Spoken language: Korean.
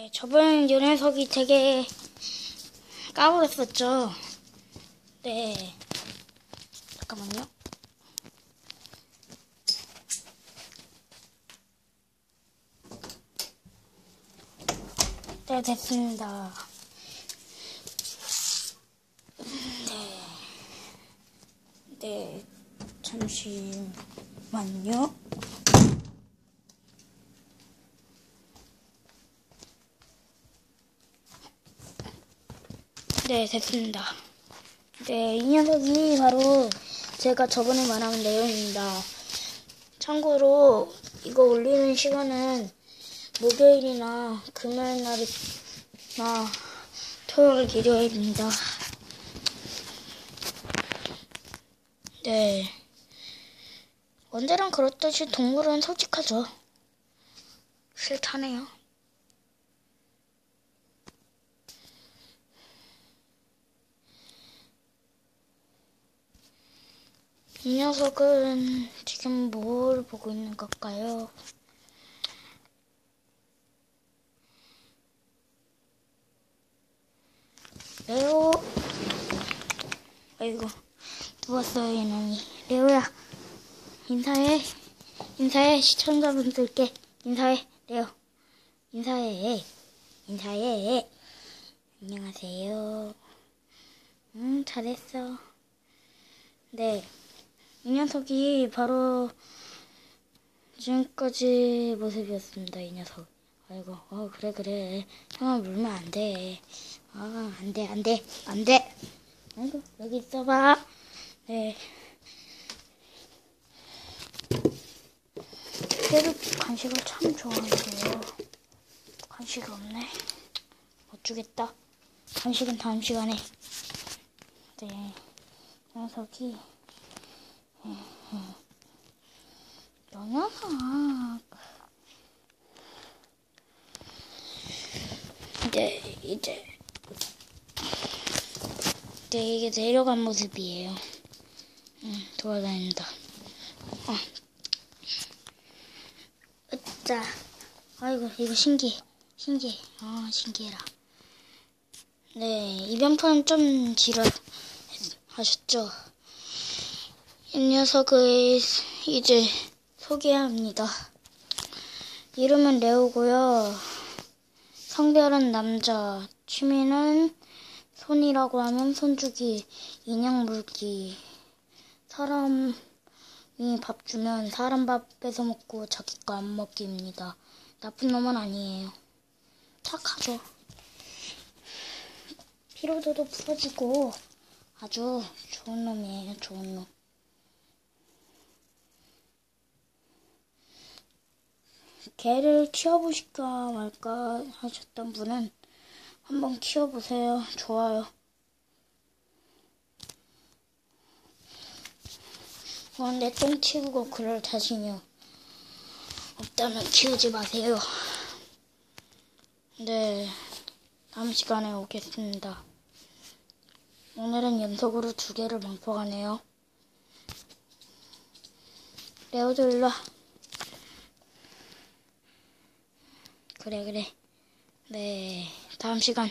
네, 저번 요 녀석이 되게 까불었었죠. 네. 잠깐만요. 네, 됐습니다. 네. 네, 잠시만요. 네, 됐습니다. 네, 이 녀석이 바로 제가 저번에 말한 내용입니다. 참고로 이거 올리는 시간은 목요일이나 금요일 날이나 토요일, 일요일입니다. 네. 언제랑 그렇듯이 동물은 솔직하죠. 싫다네요. 이 녀석은 지금 뭘 보고 있는 걸까요? 레오? 아이고 누웠어요 이놈이. 레오야 인사해. 인사해 시청자분들께. 인사해 레오. 인사해. 인사해. 안녕하세요. 응 잘했어. 네 이 녀석이 바로 지금까지 모습이었습니다. 이 녀석. 아이고, 어 그래 그래. 형아 물면 안 돼. 아, 안 돼, 안 돼, 안 돼. 아이고, 여기 있어봐. 네. 얘도 간식을 참 좋아하는데요. 간식이 없네. 못 주겠다. 간식은 다음 시간에. 네. 녀석이 너 녀석. 이제, 이제. 네, 이게 내려간 모습이에요. 응, 돌아다닌다. 어. 으짜. 아이고, 이거 신기해. 신기해. 아, 신기해라. 네, 이변판 좀 지루 하셨죠? 이 녀석을 이제 소개합니다. 이름은 레오고요. 성별은 남자. 취미는 손이라고 하면 손주기, 인형 물기. 사람이 밥 주면 사람 밥 뺏어 먹고 자기 거 안 먹기입니다. 나쁜 놈은 아니에요. 착하죠. 피로도도 풀어지고 아주 좋은 놈이에요. 좋은 놈. 개를 키워보실까 말까 하셨던 분은 한번 키워보세요. 좋아요. 그런데 똥 치우고 그럴 자신이 없다면 키우지 마세요. 네, 다음 시간에 오겠습니다. 오늘은 연속으로 두 개를 망포가네요. 레오도 일로 그래 그래. 네 다음 시간